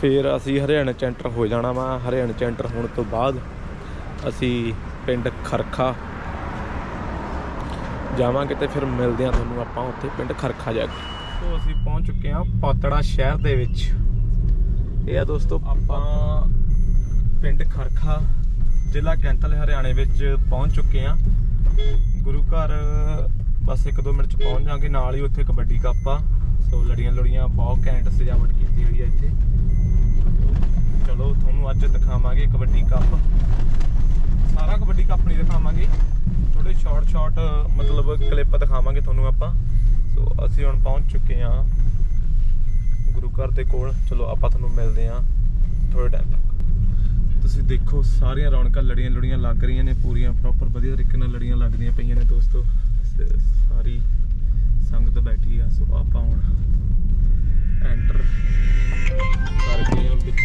S1: ਫਿਰ ਅਸੀਂ ਹਰਿਆਣਾ ਚੈਂਟਰ ਹੋ ਜਾਣਾ ਵਾ। ਹਰਿਆਣਾ ਚੈਂਟਰ ਹੋਣ ਤੋਂ ਬਾਅਦ ਅਸੀਂ ਪਿੰਡ ਖਰਖਾ ਜਾਵਾਂਗੇ ਤੇ ਫਿਰ ਮਿਲਦੇ ਹਾਂ ਤੁਹਾਨੂੰ ਆਪਾਂ ਉੱਥੇ ਪਿੰਡ ਖਰਖਾ ਜਾ ਕੇ। ਸੋ ਅਸੀਂ ਪਹੁੰਚ ਚੁੱਕੇ ਹਾਂ ਪਾਤੜਾ ਸ਼ਹਿਰ ਦੇ ਵਿੱਚ। ਇਹ ਆ ਦੋਸਤੋ, ਆਪਾਂ ਪਿੰਡ ਖਰਖਾ ਜ਼ਿਲ੍ਹਾ ਕੈਂਥਲ, ਹਰਿਆਣੇ ਵਿੱਚ ਪਹੁੰਚ ਚੁੱਕੇ ਹਾਂ। ਗੁਰੂ ਘਰ, ਬਸ 1-2 ਮਿੰਟ ਚ ਪਹੁੰਚ ਜਾਾਂਗੇ ਨਾਲ ਹੀ ਉੱਥੇ ਕਬੱਡੀ ਕੱਪ ਆ। ਸੋ ਲੜੀਆਂ ਲੜੀਆਂ ਬਹੁਤ ਘੈਂਟ ਸਜਾਵਟ ਕੀਤੀ ਹੋਈ ਆ ਇੱਥੇ। ਚਲੋ, ਤੁਹਾਨੂੰ ਅੱਜ ਦਿਖਾਵਾਂਗੇ ਕਬੱਡੀ ਕੱਪ। ਸਾਰਾ ਕਬੱਡੀ ਕੱਪ ਨਹੀਂ ਦਿਖਾਵਾਂਗੇ। ਥੋੜੇ ਸ਼ਾਰਟ ਸ਼ਾਰਟ ਮਤਲਬ ਕਲਿੱਪ ਦਿਖਾਵਾਂਗੇ ਤੁਹਾਨੂੰ ਆਪਾਂ। ਸੋ ਅਸੀਂ ਹੁਣ ਪਹੁੰਚ ਚੁੱਕੇ ਹਾਂ ਗੁਰੂ ਘਰ ਦੇ ਕੋਲ। ਚਲੋ, ਆਪਾਂ ਤੁਹਾਨੂੰ ਮਿਲਦੇ ਹਾਂ ਥੋੜੇ ਟਾਈਮ ਤੱਕ। ਤੁਸੀਂ ਦੇਖੋ, ਸਾਰੀਆਂ ਰੌਣਕਾਂ ਲੜੀਆਂ ਲੜੀਆਂ ਲੱਗ ਰਹੀਆਂ ਨੇ ਪੂਰੀਆਂ। ਪ੍ਰੋਪਰ ਵਧੀਆ ਤਰੀਕੇ ਨਾਲ ਲੜੀਆਂ ਲੱਗਦੀਆਂ ਪਈਆਂ ਨੇ ਦੋਸਤੋ। ਸਾਰੀ ਸੰਗਤ ਬੈਠੀ ਆ। ਸੋ ਆਪਾਂ ਹੁਣ ਐਂਟਰ ਕਰਕੇ ਆ ਵਿੱਚ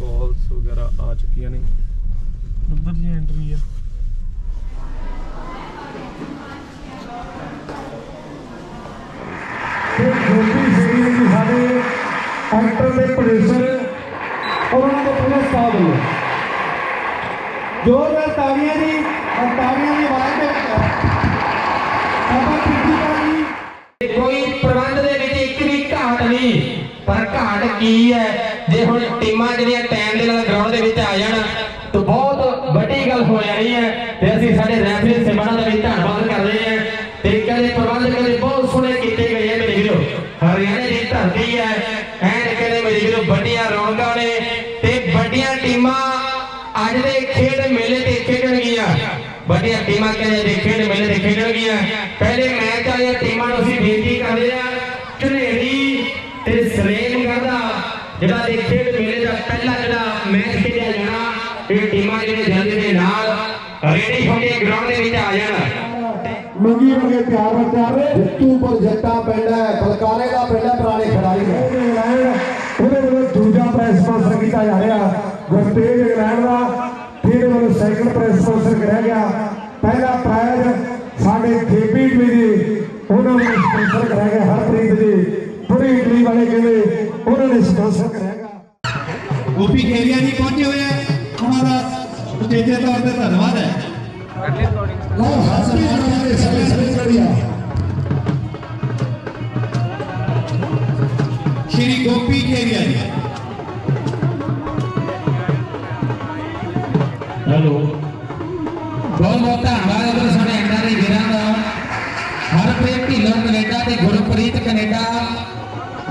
S1: ਕਾਲਸ ਵਗੈਰਾ ਆ ਚੁੱਕੀਆਂ ਨੇ। ਉੱਧਰ ਜੀ ਐਂਟਰੀ ਆ
S2: ਤੇ ਜੋਤੀ ਸਿੰਘ ਜੀ ਸਾਡੇ ਐਕਟਰ ਦੇ ਪ੍ਰੋਡਿਊਸਰ ਔਰ ਉਹਨਾਂ ਦੇ ਪੂਰੇ ਸਟਾਫ ਵੱਲੋਂ ਜ਼ੋਰਦਾਰ ਤਾੜੀਆਂ ਜੀ ਔਰ ਤਾੜੀਆਂ ਦੀ ਆਵਾਜ਼ ਦੇ ਵਿੱਚ ਆਪਾਂ ਤੀਜੀ ਪਾਣੀ
S4: ਕੋਈ ਪ੍ਰਬੰਧ ਦੇ ਵਿੱਚ ਇੱਕ ਵੀ ਘਾਟ ਨਹੀਂ ਪਰ ਘਾਟ ਕੀ ਹੈ? ਜੇ ਹੁਣ ਟੀਮਾਂ ਜਿਹੜੀਆਂ ਟਾਈਮ ਦੇ ਨਾਲ ਗਰਾਊਂਡ ਦੇ ਵਿੱਚ ਆ ਜਾਣ ਗੱਲ ਹੈ ਤੇ ਅਸੀਂ ਸਾਡੇ ਰੈਫਰੀ ਸਿਮਣਾ ਦਾ ਵੀ ਧੰਨਵਾਦ ਕਰਦੇ ਹਾਂ ਤੇ ਕਹਿੰਦੇ ਪ੍ਰਬੰਧ ਕਹਿੰਦੇ ਬਹੁਤ ਸੋਹਣੇ ਕੀਤੇ ਗਏ ਹੈ ਮੇਰੇ ਵੀਰੋ। ਹਰਿਆਣੇ ਦੀ ਧਰਤੀ ਹੈ, ਐਨ ਕਹਿੰਦੇ ਮੇਰੇ ਵੀਰੋ ਵੱਡੀਆਂ ਰੌਣਕਾਂ ਨੇ ਤੇ ਵੱਡੀਆਂ ਟੀਮਾਂ ਅੱਜ ਦੇ ਖੇਡ ਮੇਲੇ ਤੇ ਖੇਡਣਗੀਆਂ। ਵੱਡੀਆਂ ਟੀਮਾਂ ਕਹਿੰਦੇ ਦੇ ਖੇਡ ਮੇਲੇ ਤੇ ਖੇਡਣਗੀਆਂ। ਪਹਿਲੇ ਮੈਚ ਵਾਲੀਆਂ ਟੀਮਾਂ ਨੂੰ ਅਸੀਂ ਬੇਨਤੀ ਕਰਦੇ ਆ ਝਨੇਰੀ ਤੇ ਸਰੇਨਗੜ੍ਹ ਦਾ ਜਿਹੜਾ ਦੇ ਖੇਡ ਮੇਲੇ ਦਾ ਪਹਿਲਾ ਜਿਹੜਾ ਮੈਚ ਖੇਡਿਆ ਜਾਣਾ, ਇਹ ਟੀਮਾਂ ਜਿਹੜੇ ਜਲਦੀ ਦੇ ਨਾਲ ਰੈਡੀ ਹੋ ਕੇ ਗਰਾਊਂਡ ਦੇ ਵਿੱਚ ਆ ਜਾਣ
S2: ਮੰਗੀ ਮੰਗੇ ਪਿਆਰ ਨਾਲ ਤਿਆਰ ਜਿੱਤੂ ਪਰ ਜੱਟਾ ਪਿੰਡ ਹੈ ਬਲਕਾਰੇ ਦਾ ਪਿੰਡ ਹੈ ਪੁਰਾਣੇ ਖਿਡਾਰੀ ਹੈ ਉਹਦੇ ਵੱਲੋਂ ਦੂਜਾ ਪ੍ਰੈਸ ਸਪਾਂਸਰ ਕੀਤਾ ਜਾ ਰਿਹਾ ਗੁਰਤੇਜ ਇੰਗਲੈਂਡ ਦਾ ਫਿਰ ਵੱਲੋਂ ਸੈਕਿੰਡ ਪ੍ਰਾਈਜ਼ ਸਪਾਂਸਰ ਕਰਿਆ ਗਿਆ ਪਹਿਲਾ ਪ੍ਰਾਈਜ਼ ਸਾਡੇ ਜੇਪੀ ਜੀ ਦੀ, ਉਹਨਾਂ ਨੇ ਸਪਾਂਸਰ ਕਰਿਆ ਗਿਆ, ਹਰਪ੍ਰੀਤ ਜੀ ਪੂਰੀ ਇਟਲੀ ਵਾਲੇ ਕਹਿੰਦੇ, ਉਹਨਾਂ ਨੇ ਸਪਾਂਸਰ ਕਰਿਆ ਗਿਆ।
S5: ਗੋਪੀ ਖੇਰੀਆ ਜੀ ਪਹੁੰਚੇ ਹੋਏ ਆ। ਉਹਨਾਂ ਦਾ ਉਚੇਚੇ ਤੌਰ ਤੇ ਧੰਨਵਾਦ ਹੈ।
S2: ਲਓ ਹਸਪੀ ਜਿਹੜੇ ਸਾਰੇ ਸਾਰੇ ਕਰੀਆ
S5: ਸ਼੍ਰੀ ਗੋਪੀ ਖੇਰੀਆ ਜੀ।
S4: ਹੈਲੋ। ਬਹੁਤ ਬਹੁਤ ਧੰਨਵਾਦ ਇਧਰ ਸਾਡੇ ਅੰਡਰ ਦੇ ਵੀਰਾਂ ਦਾ। ਹਰਪ੍ਰੀਤ ਢਿੱਲੋਂ ਕੈਨੇਡਾ ਤੇ Gurpreet Canada.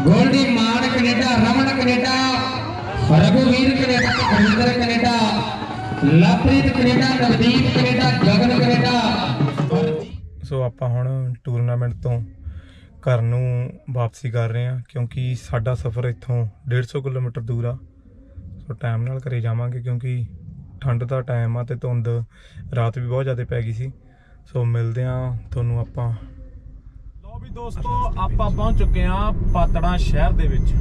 S4: Goldy Maan Canada Raman Canada ਰਘੁਵੀਰ Canada Gurinder Canada. Lovepreet Canada Navdeep Canada Gagan Canada
S1: so ਆਪਾਂ ਹੁਣ ਟੂਰਨਾਮੈਂਟ ਤੋਂ ਘਰ ਨੂੰ ਵਾਪਸੀ ਕਰ ਰਹੇ ਹਾਂ ਕਿਉਂਕਿ ਸਾਡਾ ਸਫ਼ਰ ਇੱਥੋਂ 150 ਕਿਲੋਮੀਟਰ ਦੂਰ ਆ। ਸੋ ਟਾਈਮ ਨਾਲ ਘਰੇ ਜਾਵਾਂਗੇ ਕਿਉਂਕਿ ਠੰਡ ਦਾ ਟਾਈਮ ਆ ਤੇ ਧੁੰਦ ਰਾਤ ਵੀ ਬਹੁਤ ਜ਼ਿਆਦਾ ਪੈ ਗਈ ਸੀ। ਸੋ ਮਿਲਦੇ ਆ ਤੁਹਾਨੂੰ ਆਪਾਂ। ਲੋ ਵੀ ਦੋਸਤੋ ਆਪਾਂ ਪਹੁੰਚ ਚੁੱਕੇ ਆ ਪਾਤੜਾ ਸ਼ਹਿਰ ਦੇ ਵਿੱਚ।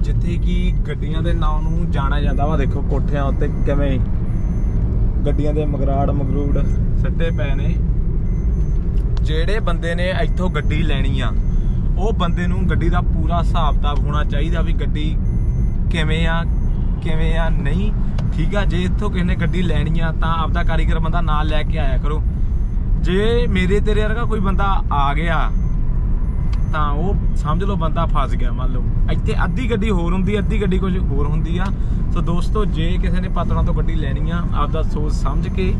S1: ਜਿੱਥੇ ਕਿ ਗੱਡੀਆਂ ਦੇ ਨਾਂ ਨੂੰ ਜਾਣਿਆ ਜਾਂਦਾ ਵਾ, ਦੇਖੋ ਕੋਠਿਆਂ ਉੱਤੇ ਕਿਵੇਂ ਗੱਡੀਆਂ ਦੇ ਮਗਰਾੜ, ਮਗਰੂੜ ਸੱਟੇ ਪਏ ਨੇ। ਜਿਹੜੇ ਬੰਦੇ ਨੇ ਇੱਥੋਂ ਗੱਡੀ ਲੈਣੀ ਆ, ਉਹ ਬੰਦੇ ਨੂੰ ਗੱਡੀ ਦਾ ਪੂਰਾ ਹਿਸਾਬ ਕਿਤਾਬ ਹੋਣਾ ਚਾਹੀਦਾ ਵੀ ਗੱਡੀ ਕਿਵੇਂ ਆ ਕਿਵੇਂ ਆ, ਨਹੀਂ। ਠੀਕ ਆ, ਜੇ ਇੱਥੋਂ ਕਿਸੇ ਨੇ ਗੱਡੀ ਲੈਣੀ ਆ, ਤਾਂ ਆਪਦਾ ਕਾਰੀਗਰ ਬੰਦਾ ਨਾਲ ਲੈ ਕੇ ਆਇਆ ਕਰੋ। ਜੇ ਮੇਰੇ ਤੇਰੇ ਵਰਗਾ ਕੋਈ ਬੰਦਾ ਆ ਗਿਆ ਤਾਂ ਉਹ ਸਮਝ ਲਓ ਬੰਦਾ ਫਸ ਗਿਆ, ਮੰਨ ਲਓ। ਇੱਥੇ ਅੱਧੀ ਗੱਡੀ ਹੋਰ ਹੁੰਦੀ ਆ ਅੱਧੀ ਗੱਡੀ ਕੁਝ ਹੋਰ ਹੁੰਦੀ ਆ। ਸੋ ਦੋਸਤੋ, ਜੇ ਕਿਸੇ ਨੇ ਪਾਤੜਾਂ ਤੋਂ ਗੱਡੀ ਲੈਣੀ ਆ, ਆਪਦਾ ਸੋਚ ਸਮਝ ਕੇ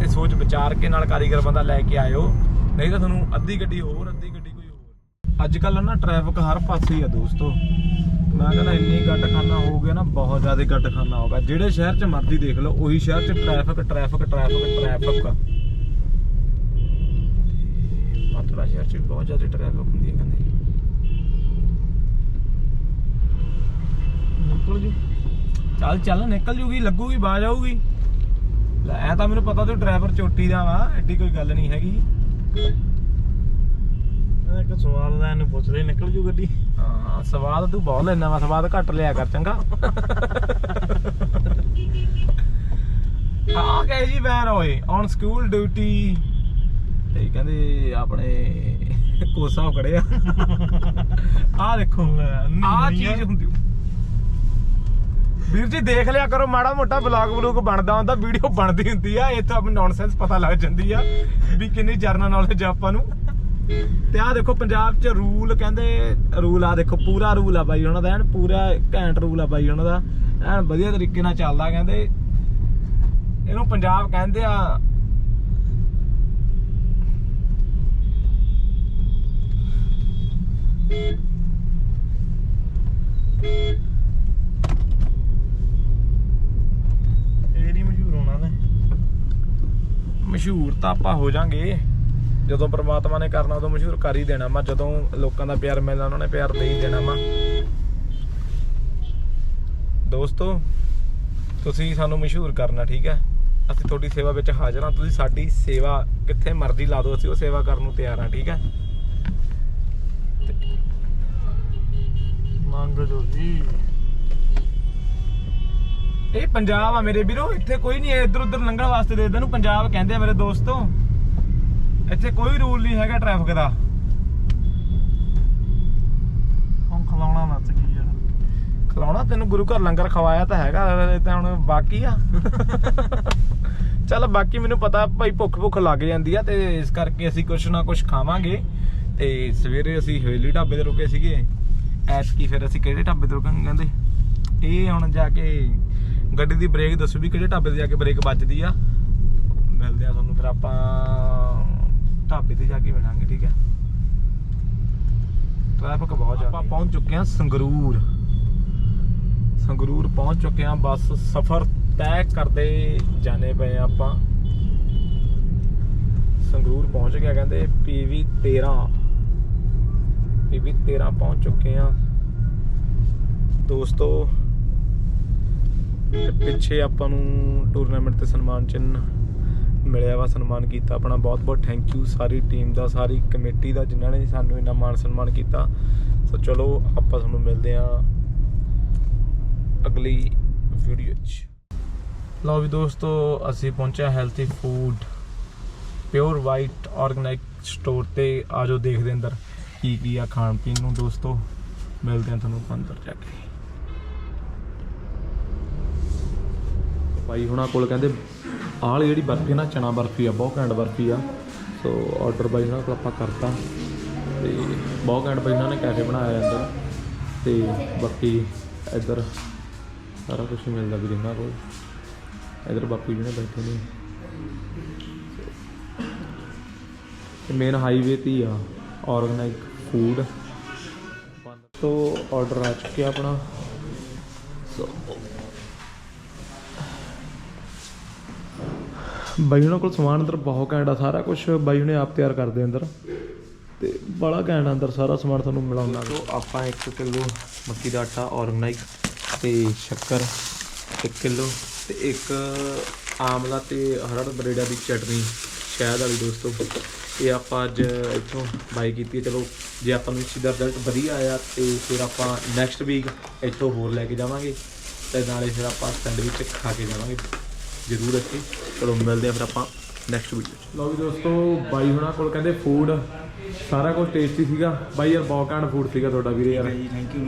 S1: ਤੇ ਸੋਚ ਵਿਚਾਰ ਕੇ ਨਾਲ ਕਾਰੀਗਰ ਬੰਦਾ ਲੈ ਕੇ ਆਇਓ। ਨਹੀਂ ਤਾਂ ਤੁਹਾਨੂੰ ਅੱਧੀ ਗੱਡੀ ਹੋਰ, ਅੱਧੀ ਗੱਡੀ ਕੋਈ ਹੋਰ। ਅੱਜ ਕੱਲ ਨਾ ਟ੍ਰੈਫਿਕ ਹਰ ਪਾਸੇ ਹੀ ਆ ਦੋਸਤੋ। ਮੈਂ ਕਹਿੰਦਾ ਇੰਨੀ ਗੱਡ ਹੋ ਗਿਆ ਨਾ, ਬਹੁਤ ਜ਼ਿਆਦਾ ਗੱਟਖਾਨਾ ਹੋ ਗਿਆ। ਜਿਹੜੇ ਸ਼ਹਿਰ 'ਚ ਮਰਜ਼ੀ ਦੇਖ ਲਓ, ਉਹੀ ਸ਼ਹਿਰ 'ਚ ਟ੍ਰੈਫਿਕ ਟ੍ਰੈਫਿਕ ਟ੍ਰੈਫਿਕ ਟ੍ਰੈਫਿਕ ਮਾਤਰਾ ਸ਼ਹਿਰ 'ਚ ਬਹੁਤ ਜ਼ਿਆਦਾ ਟ੍ਰੈਫਿਕ ਹੁੰਦੀ ਹੈ ਕਹਿੰਦੇ। ਨਿਕਲ ਜੂ। ਚੱਲ ਚੱਲ ਨਿਕਲ ਜੂਗੀ ਲੱਗੂਗੀ ਬਾਜ ਆਊਗੀ। ਲੈ ਐ ਤਾਂ ਮੈਨੂੰ ਪਤਾ ਤੂੰ ਡਰਾਈਵਰ ਚੋਟੀ ਦਾ ਵਾ ਐਡੀ ਕੋਈ ਗੱਲ ਨਹੀਂ ਹੈਗੀ।
S3: ਇੱਕ ਸਵਾਲ ਲੈਣ ਨੂੰ ਪੁੱਛਦੇ ਨਿਕਲ ਜੂ ਗੱਡੀ?
S1: ਹਾਂ ਸਵਾਦ ਤੂੰ ਬਹੁਤ ਲੈਣਾ ਵਾ ਸਵਾਦ ਘੱਟ ਲਿਆ ਕਰ ਚੰਗਾ। ਆ ਗਏ ਜੀ ਵੈਨ ਓਏ ਔਨ ਸਕੂਲ ਡਿਊਟੀ ਤੇ ਕਹਿੰਦੇ ਆਪਣੇ ਕੋਸਾ ਖੜੇ ਆ। ਆ ਦੇਖੋ ਆ। ਚੀਜ਼ ਹੁੰਦੀ ਵੀਰ ਜੀ ਦੇਖ ਲਿਆ ਕਰੋ ਮਾੜਾ ਮੋਟਾ ਬਲੌਗ ਬਲੂਗ ਬਣਦਾ ਹੁੰਦਾ ਵੀਡੀਓ ਬਣਦੀ ਹੁੰਦੀ ਆ ਇੱਥੇ ਆਪਣੀ ਨੌਨਸੈਂਸ ਪਤਾ ਲੱਗ ਜਾਂਦੀ ਆ ਵੀ ਕਿੰਨੀ ਜਰਨਲ ਨੌਲੇਜ ਆਪਾਂ ਨੂੰ। ਤੇ ਆ ਦੇਖੋ ਪੰਜਾਬ 'ਚ ਰੂਲ ਕਹਿੰਦੇ ਰੂਲ ਆ ਦੇਖੋ ਪੂਰਾ ਰੂਲ ਆ ਬਾਈ ਉਹਨਾਂ ਦਾ ਐਨ ਪੂਰਾ ਘੈਂਟ ਰੂਲ ਆ ਬਾਈ ਉਹਨਾਂ ਦਾ। ਐਨ ਵਧੀਆ ਤਰੀਕੇ ਨਾਲ ਚੱਲਦਾ ਕਹਿੰਦੇ। ਇਹਨੂੰ ਪੰਜਾਬ ਕਹਿੰਦੇ ਆ
S3: ਇਹ ਨਹੀਂ ਮਸ਼ਹੂਰ ਹੋਣਾ ਨੇ।
S1: ਮਸ਼ਹੂਰ ਤਾਂ ਆਪਾਂ ਹੋ ਜਾਾਂਗੇ। ਜਦੋਂ ਪ੍ਰਮਾਤਮਾ ਨੇ ਕਰਨਾ, ਉਦੋਂ ਮਸ਼ਹੂਰ ਕਰ ਹੀ ਦੇਣਾ ਮੈਂ ਜਦੋਂ ਲੋਕਾਂ ਦਾ ਪਿਆਰ ਮਿਲਣਾ, ਉਹਨਾਂ ਨੇ ਪਿਆਰ ਦੇ ਹੀ ਦੇਣਾ ਮੈਂ ਦੋਸਤੋ, ਤੁਸੀਂ ਸਾਨੂੰ ਮਸ਼ਹੂਰ ਕਰਨਾ, ਠੀਕ ਹੈ? ਅਸੀਂ ਤੁਹਾਡੀ ਸੇਵਾ ਵਿੱਚ ਹਾਜ਼ਰ ਹਾਂ। ਤੁਸੀਂ ਸਾਡੀ ਸੇਵਾ ਕਿੱਥੇ ਮਰਜ਼ੀ ਲਾ ਦਿਓ, ਅਸੀਂ ਉਹ ਸੇਵਾ ਕਰਨ ਨੂੰ ਤਿਆਰ ਹਾਂ, ਠੀਕ ਹੈ?
S3: ਮੰਗ ਜੋ ਜੀ
S1: ਇਹ ਪੰਜਾਬ ਆ ਮੇਰੇ ਵੀਰੋ ਇੱਥੇ ਕੋਈ ਨਹੀਂ ਇੱਧਰ ਉੱਧਰ ਲੰਘਣ ਵਾਸਤੇ ਦੇ ਨੂੰ ਪੰਜਾਬ ਕਹਿੰਦੇ ਆ ਮੇਰੇ ਦੋਸਤੋ। ਇੱਥੇ ਕੋਈ ਰੂਲ ਨਹੀਂ ਹੈਗਾ ਟ੍ਰੈਫਿਕ ਦਾ।
S3: ਹੁਣ ਖਲਾਉਣਾ ਨੱਚ ਗਈ ਯਾਰ
S1: ਖਲਾਉਣਾ ਤੈਨੂੰ ਗੁਰੂ ਘਰ ਲੰਗਰ ਖਵਾਇਆ ਤਾਂ ਹੈਗਾ ਇਹ ਤਾਂ ਹੁਣ ਬਾਕੀ ਆ। ਚੱਲ ਬਾਕੀ ਮੈਨੂੰ ਪਤਾ ਭਾਈ ਭੁੱਖ ਭੁੱਖ ਲੱਗ ਜਾਂਦੀ ਆ ਤੇ ਇਸ ਕਰਕੇ ਅਸੀਂ ਕੁਛ ਨਾ ਕੁਛ ਖਾਵਾਂਗੇ। ਤੇ ਸਵੇਰੇ ਅਸੀਂ ਹਵੇਲੀ ਢਾਬੇ ਤੇ ਰੁਕੇ ਸੀਗੇ। ਐਤਕੀ ਫਿਰ ਅਸੀਂ ਕਿਹੜੇ ਢਾਬੇ ਤੇ ਰੁਕਾਂਗੇ ਕਹਿੰਦੇ? ਇਹ ਹੁਣ ਜਾ ਕੇ ਗੱਡੀ ਦੀ ਬ੍ਰੇਕ ਦੱਸੋ ਵੀ ਕਿਹੜੇ ਢਾਬੇ ਤੇ ਜਾ ਕੇ ਬ੍ਰੇਕ ਵੱਜਦੀ ਆ। ਮਿਲਦੇ ਆ ਤੁਹਾਨੂੰ ਫਿਰ ਆਪਾਂ ਢਾਬੇ ਤੇ ਜਾ ਕੇ ਮਿਲਾਂਗੇ ਠੀਕ ਹੈ? ਟ੍ਰੈਫਿਕ ਬਹੁਤ ਜ਼ਿਆਦਾ ਆਪਾਂ ਪਹੁੰਚ ਚੁੱਕੇ ਹਾਂ ਸੰਗਰੂਰ। ਸੰਗਰੂਰ ਪਹੁੰਚ ਚੁੱਕੇ ਹਾਂ ਬਸ ਸਫ਼ਰ ਤੈਅ ਕਰਦੇ ਜਾਣੇ ਪਏ ਆਪਾਂ। ਸੰਗਰੂਰ ਪਹੁੰਚ ਗਿਆ ਕਹਿੰਦੇ ਪੀਵੀ 13 ਪੀਵੀ 13 ਪਹੁੰਚ ਚੁੱਕੇ ਹਾਂ। ਦੋਸਤੋ, ਤੇ ਪਿੱਛੇ ਆਪਾਂ ਨੂੰ ਟੂਰਨਾਮੈਂਟ ਤੇ ਸਨਮਾਨ ਚਿੰਨ੍ਹ ਮਿਲਿਆ ਵਾ, ਸਨਮਾਨ ਕੀਤਾ ਆਪਣਾ ਬਹੁਤ ਬਹੁਤ ਥੈਂਕ ਯੂ ਸਾਰੀ ਟੀਮ ਦਾ, ਸਾਰੀ ਕਮੇਟੀ ਦਾ ਜਿਨ੍ਹਾਂ ਨੇ ਸਾਨੂੰ ਇੰਨਾ ਮਾਣ ਸਨਮਾਨ ਕੀਤਾ। ਸੋ ਚਲੋ, ਆਪਾਂ ਤੁਹਾਨੂੰ ਮਿਲਦੇ ਹਾਂ ਅਗਲੀ ਵੀਡੀਓ 'ਚ। ਲਓ ਵੀ ਦੋਸਤੋ, ਅਸੀਂ ਪਹੁੰਚੇ healthy food pure white organic store ਤੇ। ਆਜੋ ਦੇਖਦੇ ਅੰਦਰ। ਕੀ ਕੀ ਆ ਖਾਣ ਪੀਣ ਨੂੰ ਦੋਸਤੋ। ਮਿਲਦੇ ਹਾਂ ਤੁਹਾਨੂੰ ਅੰਦਰ ਜਾ ਕੇ। ਭਾਈ ਹੁਣਾਂ ਕੋਲ ਕਹਿੰਦੇ, ਆਹ ਜਿਹੜੀ ਬਰਫੀ ਆ ਨਾ, ਚਨਾ ਬਰਫੀ ਆ, ਬਹੁਤ ਘੈਂਟ ਬਰਫੀ ਆ। ਸੋ ਆਰਡਰ ਬਾਈ ਉਹਨਾਂ ਕੋਲ ਆਪਾਂ ਕਰਤਾ। ਤੇ ਬਹੁਤ ਘੈਂਟ ਬਾਈ ਉਹਨਾਂ ਨੇ ਕੈਫੇ ਬਣਾਇਆ ਅੰਦਰ ਤੇ ਬਾਕੀ ਇੱਧਰ ਸਾਰਾ ਕੁਝ ਮਿਲਦਾ ਵੀ ਇਹਨਾਂ ਕੋਲ। ਇੱਧਰ ਬਾਪੂ ਜੀ ਨੇ ਬੈਠੇ ਨੇ। ਮੇਨ ਹਾਈਵੇ ਤੇ ਹੀ ਆ ਆਰਗੈਨਿਕ ਫੂਡ ਤੋਂ ਆਰਡਰ ਆ ਚੁੱਕਿਆ ਆਪਣਾ। ਸੋ ਬਾਈ ਉਹਨਾਂ ਕੋਲ ਸਮਾਨ ਅੰਦਰ ਬਹੁਤ ਘੈਂਟ ਆ, ਸਾਰਾ ਕੁਝ ਬਾਈ ਉਹਨੇ ਆਪ ਤਿਆਰ ਕਰਦੇ ਅੰਦਰ। ਤੇ ਬੜਾ ਘੈਂਟ ਅੰਦਰ, ਸਾਰਾ ਸਮਾਨ ਤੁਹਾਨੂੰ ਮਿਲਾਉਣਾ। ਸੋ ਆਪਾਂ 1 ਕਿਲੋ ਮੱਕੀ ਦਾ ਆਟਾ ਆਰਗੈਨਿਕ ਤੇ ਸ਼ੱਕਰ 1 ਕਿਲੋ ਤੇ ਇੱਕ ਆਮਲਾ ਤੇ ਹਰੜ ਬਰੇਡਾ ਦੀ ਚਟਨੀ, ਸ਼ਹਿਦ ਵਾਲੀ ਦੋਸਤੋ। ਇਹ ਆਪਾਂ ਅੱਜ ਇੱਥੋਂ ਬਾਈ ਕੀਤੀ ਹੈ। ਚਲੋ, ਜੇ ਆਪਾਂ ਨੂੰ ਇਸ ਦਾ ਰਿਜ਼ਲਟ ਵਧੀਆ ਆਇਆ ਤੇ ਫਿਰ ਆਪਾਂ ਨੈਕਸਟ ਵੀਕ ਇੱਥੋਂ ਹੋਰ ਲੈ ਕੇ ਜਾਵਾਂਗੇ ਤੇ ਨਾਲੇ ਫਿਰ ਆਪਾਂ ਸੈਂਡਵਿਚ ਖਾ ਕੇ ਜਾਵਾਂਗੇ। ਜ਼ਰੂਰ ਅਸੀਂ ਚਲੋ, ਮਿਲਦੇ ਆ ਫਿਰ ਆਪਾਂ ਨੈਕਸਟ ਵੀਡੀਓ 'ਚ ਲਓ ਵੀ ਦੋਸਤੋ, ਬਾਈ ਹੁਣਾਂ ਕੋਲ ਕਹਿੰਦੇ ਫੂਡ ਸਾਰਾ ਕੁਝ ਟੇਸਟੀ ਸੀਗਾ। ਬਾਈ ਯਾਰ ਬਹੁਤ ਘੈਂਟ ਫੂਡ ਸੀਗਾ ਤੁਹਾਡਾ ਵੀਰੇ ਯਾਰ।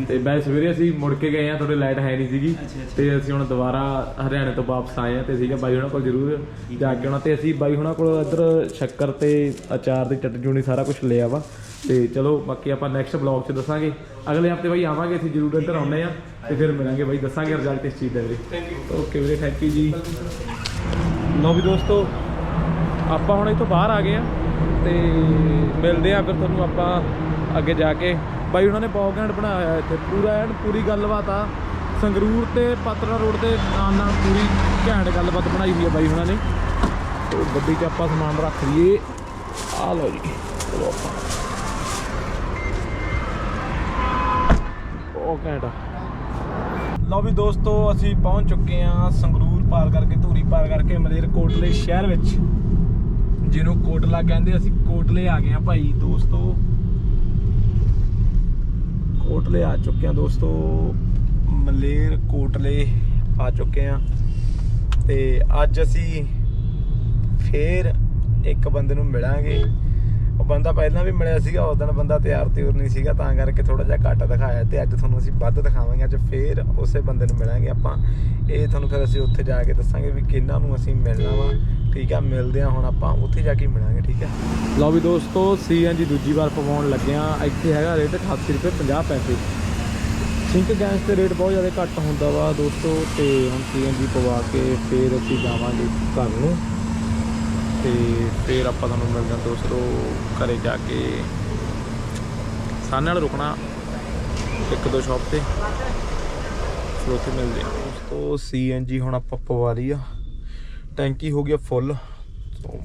S1: ਤੇ ਮੈਂ ਸਵੇਰੇ ਅਸੀਂ ਮੁੜ ਕੇ ਗਏ ਆ ਤੁਹਾਡੇ ਲਾਈਟ ਹੈ ਨਹੀਂ ਸੀਗੀ। ਤੇ ਅਸੀਂ ਹੁਣ ਦੁਬਾਰਾ ਹਰਿਆਣੇ ਤੋਂ ਵਾਪਸ ਆਏ ਆ ਤੇ ਸੀਗਾ ਬਾਈ ਹੁਣਾਂ ਕੋਲ ਜ਼ਰੂਰ ਜਾ ਕੇ ਆਉਣਾ। ਤੇ ਅਸੀਂ ਬਾਈ ਹੁਣਾਂ ਕੋਲ ਇੱਧਰ ਸ਼ੱਕਰ ਤੇ ਅਚਾਰ ਦੀ ਚਟਨੀ ਚੁਣੀ ਸਾਰਾ ਕੁਝ ਲਿਆ ਵਾ। ਤੇ ਚਲੋ ਬਾਕੀ ਆਪਾਂ ਨੈਕਸਟ ਬਲੌਗ 'ਚ ਦੱਸਾਂਗੇ। ਅਗਲੇ ਹਫ਼ਤੇ ਬਾਈ ਆਵਾਂਗੇ ਅਸੀਂ ਜ਼ਰੂਰ ਇੱਧਰ ਆਉਂਦੇ ਆ ਤੇ ਫਿਰ ਮਿਲਾਂਗੇ ਬਾਈ ਦੱਸਾਂਗੇ ਰਿਜ਼ਲਟ ਇਸ ਚੀਜ਼ ਦਾ ਵੀਰੇ। ਓਕੇ ਵੀਰੇ ਥੈਂਕ ਯੂ ਜੀ। ਲਓ ਵੀ ਦੋਸਤੋ ਆਪਾਂ ਹੁਣ ਇੱਥੋਂ ਬਾਹਰ ਆ ਗਏ ਆ ਤੇ ਮਿਲਦੇ ਆ ਫਿਰ ਤੁਹਾਨੂੰ ਆਪਾਂ ਅੱਗੇ ਜਾ ਕੇ। ਬਾਈ, ਉਹਨਾਂ ਨੇ ਬਹੁਤ ਘੈਂਟ ਬਣਾਇਆ ਹੋਇਆ ਇੱਥੇ। ਪੂਰਾ ਐਨ ਪੂਰੀ ਗੱਲਬਾਤ ਆ। ਸੰਗਰੂਰ ਤੇ ਪਾਤਰਾ ਰੋਡ ਦੇ ਨਾਲ ਨਾਲ ਪੂਰੀ ਘੈਂਟ ਗੱਲਬਾਤ ਬਣਾਈ ਹੋਈ ਆ ਬਾਈ ਉਹਨਾਂ ਨੇ। ਤੇ ਗੱਡੀ 'ਚ ਆਪਾਂ ਸਮਾਨ ਰੱਖ ਲਈਏ। ਆ ਲਓ ਜੀ। ਚਲੋ ਆਪਾਂ। ਉਹ ਘੈਂਟ ਆ। ਲਓ ਵੀ ਦੋਸਤੋ, ਅਸੀਂ ਪਹੁੰਚ ਚੁੱਕੇ ਹਾਂ ਸੰਗਰੂਰ ਪਾਰ ਕਰਕੇ, ਧੂਰੀ ਪਾਰ ਕਰਕੇ, ਮਲੇਰਕੋਟਲੇ ਸ਼ਹਿਰ ਵਿੱਚ। ਜਿਹਨੂੰ ਕੋਟਲਾ ਕਹਿੰਦੇ, ਅਸੀਂ ਕੋਟਲੇ ਆ ਗਏ ਆ ਭਾਈ, ਦੋਸਤੋ। ਕੋਟਲੇ ਆ ਚੁੱਕੇ ਆ ਦੋਸਤੋ। ਮਲੇਰ ਕੋਟਲੇ ਆ ਚੁੱਕੇ ਆ ਤੇ ਅੱਜ ਅਸੀਂ ਫੇਰ ਇੱਕ ਬੰਦੇ ਨੂੰ ਮਿਲਾਂਗੇ। ਬੰਦਾ ਪਹਿਲਾਂ ਵੀ ਮਿਲਿਆ ਸੀਗਾ, ਉਸ ਦਿਨ ਬੰਦਾ ਤਿਆਰ ਤਿਉਰ ਨਹੀਂ ਸੀਗਾ, ਤਾਂ ਕਰਕੇ ਥੋੜਾ ਜਿਹਾ ਘੱਟ ਦਿਖਾਇਆ ਤੇ ਅੱਜ ਤੁਹਾਨੂੰ ਅਸੀਂ ਵੱਧ ਦਿਖਾਵਾਂਗੇ, ਅੱਜ ਫੇਰ ਉਸੇ ਬੰਦੇ ਨੂੰ ਮਿਲਾਂਗੇ ਆਪਾਂ। ਇਹ ਤੁਹਾਨੂੰ ਫਿਰ ਅਸੀਂ ਉੱਥੇ ਜਾ ਕੇ ਦੱਸਾਂਗੇ ਵੀ ਕਿਹਨਾਂ ਨੂੰ ਅਸੀਂ ਮਿਲਣਾ ਵਾ। ਠੀਕ ਆ, ਮਿਲਦੇ ਆ, ਹੁਣ ਆਪਾਂ ਉੱਥੇ ਜਾ ਕੇ ਮਿਲਾਂਗੇ, ਠੀਕ ਆ? ਲਓ ਵੀ ਦੋਸਤੋ ਸੀਐਨਜੀ ਦੂਜੀ ਵਾਰ ਪਵਾਉਣ ਲੱਗਿਆ। ਇੱਥੇ ਹੈਗਾ ਰੇਟ 88 ਰੁਪਏ 50 ਪੈਸੇ। ਸਿੰਕ ਗੈਸ ਤੇ ਰੇਟ ਬਹੁਤ ਜ਼ਿਆਦਾ ਘੱਟ ਹੁੰਦਾ ਵਾ ਦੋਸਤੋ, ਤੇ ਹੁਣ ਸੀਐਨਜੀ ਪਵਾ ਕੇ ਫੇਰ ਅਸੀਂ ਜਾਵਾਂਗੇ ਘਰ ਨੂੰ। ਤੇ ਫਿਰ ਆਪਾਂ ਤੁਹਾਨੂੰ ਮਿਲਦੇ ਹਾਂ ਦੋਸਤੋ ਘਰੇ ਜਾ ਕੇ। ਸਾਨੇ ਨਾਲ ਰੁਕਣਾ, ਇੱਕ ਦੋ ਸ਼ਾਪ ਤੇ। ਫਿਰ ਉੱਥੇ ਮਿਲਦੇ ਹਾਂ। ਦੋਸਤੋ ਸੀਐਨਜੀ ਹੁਣ ਆਪਾਂ ਪਵਾ ਲਈ ਆ। ਟੈਂਕੀ ਹੋ ਗਿਆ ਫੁੱਲ ਸੋ